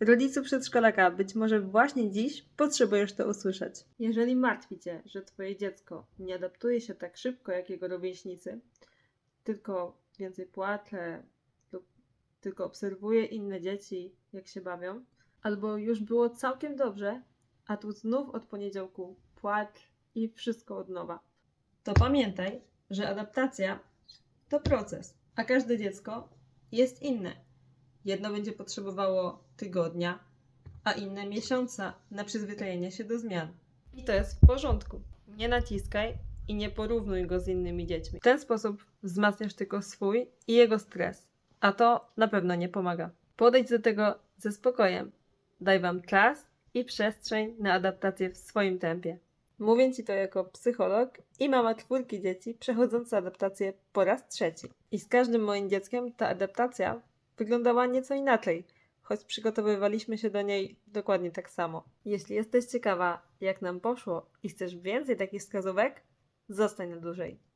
Rodzicu przedszkolaka, być może właśnie dziś potrzebujesz to usłyszeć. Jeżeli martwi Cię, że Twoje dziecko nie adaptuje się tak szybko jak jego rówieśnicy, tylko więcej płacze lub tylko obserwuje inne dzieci, jak się bawią, albo już było całkiem dobrze, a tu znów od poniedziałku płacz i wszystko od nowa, to pamiętaj, że adaptacja to proces, a każde dziecko jest inne. Jedno będzie potrzebowało tygodnia, a inne miesiąca na przyzwyczajenie się do zmian. I to jest w porządku. Nie naciskaj i nie porównuj go z innymi dziećmi. W ten sposób wzmacniasz tylko swój i jego stres, a to na pewno nie pomaga. Podejdź do tego ze spokojem. Daj wam czas i przestrzeń na adaptację w swoim tempie. Mówię ci to jako psycholog i mama czwórki dzieci przechodząca adaptację po raz trzeci. I z każdym moim dzieckiem ta adaptacja wyglądała nieco inaczej, choć przygotowywaliśmy się do niej dokładnie tak samo. Jeśli jesteś ciekawa, jak nam poszło i chcesz więcej takich wskazówek, zostań na dłużej.